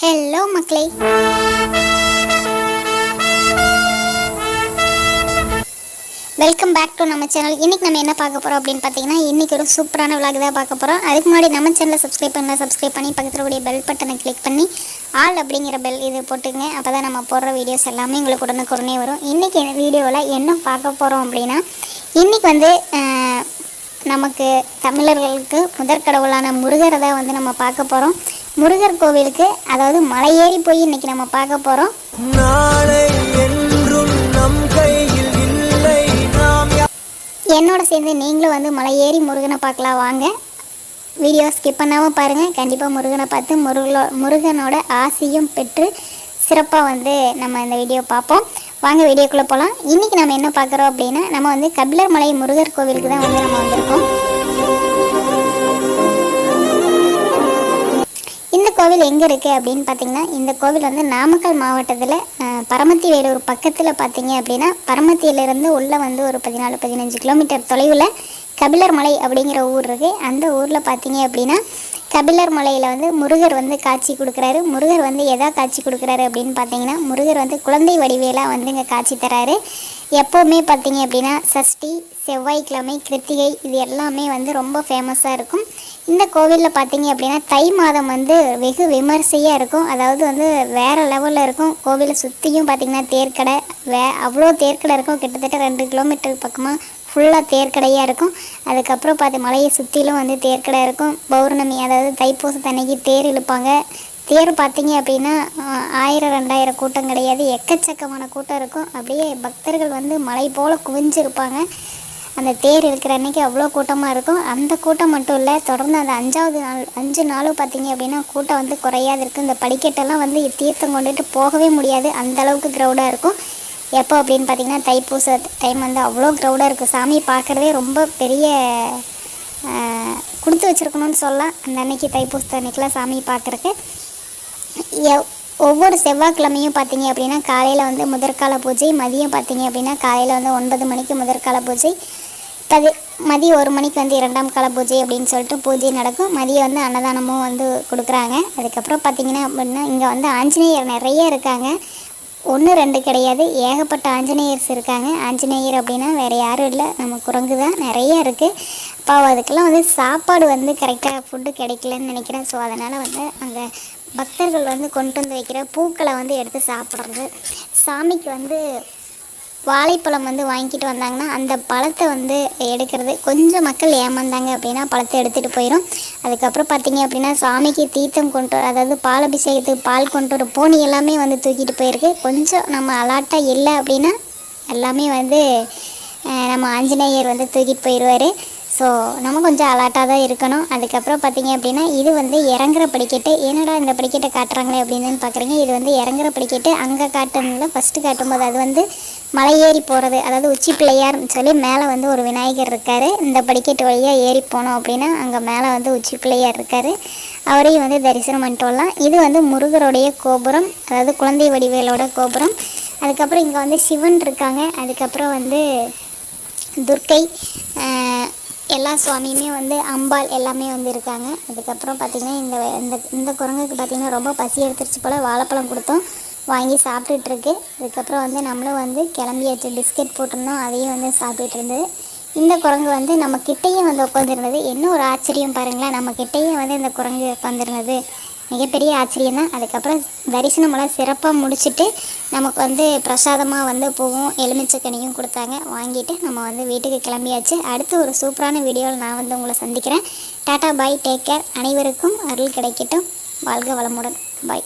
Hello மக்களே. Welcome back to நம்ம channel இன்றைக்கி நம்ம என்ன பார்க்க போகிறோம் அப்படின்னு பார்த்தீங்கன்னா இன்றைக்கி ஒரு சூப்பரான விளாக் தான் பார்க்க போகிறோம் அதுக்கு முன்னாடி நம்ம சேனலை சப்ஸ்கிரைப் பண்ணல சப்ஸ்கிரைப் பண்ணி பக்கத்தில் கூடிய பெல் பட்டனை கிளிக் பண்ணி ஆல் அப்படிங்கிற பெல் இது போட்டுங்க அப்போ தான் நம்ம போடுற வீடியோஸ் எல்லாமே உங்களுக்கு உடனுக்குடனே வரும். இன்றைக்கி வீடியோவில் என்ன பார்க்க போகிறோம் அப்படின்னா இன்றைக்கி வந்து நமக்கு தமிழர்களுக்கு முதற்கடவுளான முருகரை தான் வந்து நம்ம பார்க்க போகிறோம் முருகர் கோவிலுக்கு அதாவது மலையேறி போய் இன்றைக்கி நம்ம பார்க்க யா- என்னோட சேர்ந்து நீங்களும் வந்து மலை ஏறி முருகனை பார்க்கலாம் வாங்க. வீடியோ ஸ்கிப் பண்ணாமல் பாருங்கள் கண்டிப்பாக முருகனை பார்த்து முருகலோ முருகனோட ஆசையும் பெற்று சிறப்பாக வந்து நம்ம இந்த வீடியோ பார்ப்போம். வாங்க வீடியோக்குள்ளே போகலாம் இன்றைக்கி நம்ம என்ன பார்க்குறோம் அப்படின்னா நம்ம வந்து கபிலர் மலை முருகர் கோவிலுக்கு தான் வந்து நம்ம வந்திருக்கோம். கோவில் எங்கே இருக்குது அப்படின்னு பார்த்தீங்கன்னா இந்த கோவில் வந்து நாமக்கல் மாவட்டத்தில் பரமத்தி வேலூர் பக்கத்தில் பார்த்தீங்க அப்படின்னா பரமத்தியிலேருந்து உள்ளே வந்து ஒரு பதினாலு பதினஞ்சு கிலோமீட்டர் தொலைவில் கபிலர் மலை அப்படிங்கிற ஊர் இருக்குது அந்த ஊரில் பார்த்தீங்க அப்படின்னா கபிலர் மலையில் வந்து முருகர் வந்து காட்சி கொடுக்குறாரு. முருகர் வந்து எதா காட்சி கொடுக்குறாரு அப்படின்னு பார்த்தீங்கன்னா முருகர் வந்து குழந்தை வடிவேலாக வந்து இங்கே காட்சி தராரு. எப்போவுமே பார்த்தீங்க அப்படின்னா சஷ்டி செவ்வாய்க்கிழமை கிருத்திகை இது எல்லாமே வந்து ரொம்ப ஃபேமஸாக இருக்கும். இந்த கோவிலில் பார்த்தீங்க அப்படின்னா தை மாதம் வந்து வெகு விமரிசையாக இருக்கும். அதாவது வந்து வேறு லெவலில் இருக்கும். கோவிலை சுற்றியும் பார்த்தீங்கன்னா தேர்க்கடை வே அவ்வளோ தேர்க்கடை இருக்கும். கிட்டத்தட்ட ரெண்டு கிலோமீட்டர் பக்கமாக ஃபுல்லாக தேர்க்கடையாக இருக்கும். அதுக்கப்புறம் பார்த்து மலையை சுற்றிலும் வந்து தேர்க்கடை இருக்கும். பௌர்ணமி அதாவது தைப்பூசத்தன்னைக்கு தேர் இழுப்பாங்க. தேர் பார்த்தீங்க அப்படின்னா ஆயிரம் ரெண்டாயிரம் கூட்டம் கிடையாது. எக்கச்சக்கமான கூட்டம் இருக்கும். அப்படியே பக்தர்கள் வந்து மலை போல் குவிஞ்சிருப்பாங்க. அந்த தேர் இருக்கிற அன்னைக்கு அவ்வளோ கூட்டமாக இருக்கும். அந்த கூட்டம் மட்டும் இல்லை தொடர்ந்து அந்த அஞ்சாவது நாள் அஞ்சு நாளும் பார்த்தீங்க அப்படின்னா கூட்டம் வந்து குறையாது இருக்குது இந்த படிக்கட்டெல்லாம் வந்து தீர்த்தம் கொண்டுட்டு போகவே முடியாது. அந்தளவுக்கு க்ரௌடாக இருக்கும். எப்போ அப்படின்னு பார்த்தீங்கன்னா தைப்பூச டைம் வந்து அவ்வளோ க்ரௌடாக இருக்கும் சாமி பார்க்குறதே ரொம்ப பெரிய கொடுத்து வச்சுருக்கணும்னு சொல்லலாம். அந்த அன்னைக்கு தைப்பூச அன்னைக்கெலாம் சாமி பார்க்குறக்கு ஒவ்வொரு செவ்வாய்க்கிழமையும் பார்த்தீங்க அப்படின்னா காலையில் வந்து முதற்கால பூஜை மதியம் பார்த்தீங்க அப்படின்னா காலையில் வந்து ஒன்பது மணிக்கு முதற்கால பூஜை. பதி மதியம் ஒரு மணிக்கு வந்து இரண்டாம் கால பூஜை அப்படின்னு சொல்லிட்டு பூஜை நடக்கும். மதியம் வந்து அன்னதானமும் வந்து கொடுக்குறாங்க. அதுக்கப்புறம் பார்த்தீங்கன்னா அப்படின்னா இங்கே வந்து ஆஞ்சநேயர் நிறைய இருக்காங்க. ஒன்று ரெண்டு கிடையாது. ஏகப்பட்ட ஆஞ்சநேயர்ஸ் இருக்காங்க. ஆஞ்சநேயர் அப்படின்னா வேறு யாரும் இல்லை. நம்ம குரங்கு தான். நிறைய இருக்குது அப்போ அதுக்கெல்லாம் வந்து சாப்பாடு வந்து கரெக்டாக ஃபுட்டு கிடைக்கலன்னு நினைக்கிறேன். ஸோ அதனால் வந்து அங்கே பக்தர்கள் வந்து கொண்டு வந்து வைக்கிற பூக்களை வந்து எடுத்து சாப்பிட்றது. சாமிக்கு வந்து வாழைப்பழம் வந்து வாங்கிட்டு வந்தாங்கன்னா அந்த பழத்தை வந்து எடுக்கிறது கொஞ்சம் மக்கள் ஏமாந்தாங்க அப்படின்னா பழத்தை எடுத்துகிட்டு போயிடும் அதுக்கப்புறம் பார்த்தீங்க அப்படின்னா சாமிக்கு தீர்த்தம் கொண்டு அதாவது பால் அபிஷேகத்துக்கு பால் கொண்டு வர போனி எல்லாமே வந்து தூக்கிட்டு போயிருக்கு. கொஞ்சம் நம்ம அலாட்டாக இல்லை அப்படின்னா எல்லாமே வந்து நம்ம ஆஞ்சநேயர் வந்து தூக்கிட்டு போயிடுவார் ஸோ நம்ம கொஞ்சம் அலர்ட்டாக தான் இருக்கணும். அதுக்கப்புறம் பார்த்தீங்க அப்படின்னா இது வந்து இறங்குற படிக்கட்டு. என்னடா இந்த படிக்கட்டை காட்டுறாங்களே அப்படின்னு பார்க்குறீங்க இது வந்து இறங்குற படிக்கட்டு. அங்கே காட்டுனதுல ஃபஸ்ட்டு காட்டும்போது அது வந்து மலை ஏறி போகிறது அதாவது உச்சி பிள்ளையார்னு சொல்லி மேலே வந்து ஒரு விநாயகர் இருக்கார். இந்த படிக்கட்டு வழியாக ஏறி போனோம் அப்படின்னா அங்கே மேலே வந்து உச்சி பிள்ளையார் இருக்கார். அவரையும் வந்து தரிசனம் பண்ணிட்டு வரலாம். இது வந்து முருகருடைய கோபுரம் அதாவது குழந்தை வடிவேலோட கோபுரம். அதுக்கப்புறம் இங்கே வந்து சிவன் இருக்காங்க. அதுக்கப்புறம் வந்து துர்க்கை எல்லா சுவாமியுமே வந்து அம்பாள் எல்லாமே வந்து இருக்காங்க. அதுக்கப்புறம் பார்த்திங்கன்னா இந்த இந்த இந்த குரங்குக்கு பார்த்திங்கன்னா ரொம்ப பசி எடுத்துருச்சு போல் வாழைப்பழம் கொடுத்தோம். வாங்கி சாப்பிட்டுட்ருக்கு. அதுக்கப்புறம் வந்து நம்மளும் வந்து கிளம்பியாச்சு பிஸ்கெட் போட்டிருந்தோம். அதையும் வந்து சாப்பிட்டுட்டு இருந்தது இந்த குரங்கு வந்து நம்ம கிட்டேயும் வந்து உட்காந்துருந்தது என்ன ஒரு ஆச்சரியம் பாருங்களேன். நம்ம கிட்டேயும் வந்து இந்த குரங்கு உட்காந்துருந்தது மிகப்பெரிய ஆச்சரியம் தான். அதுக்கப்புறம் தரிசனமெல்லாம் சிறப்பாக முடிச்சுட்டு நமக்கு வந்து பிரசாதமாக வந்து பூவும் எலுமிச்சக்கனியும் கொடுத்தாங்க. வாங்கிட்டு நம்ம வந்து வீட்டுக்கு கிளம்பியாச்சு. அடுத்து ஒரு சூப்பரான வீடியோவில் நான் வந்து உங்களை சந்திக்கிறேன். Tata bye. Take care. அனைவருக்கும் அருள் கிடைக்கட்டும். வாழ்க வளமுடன். பாய்.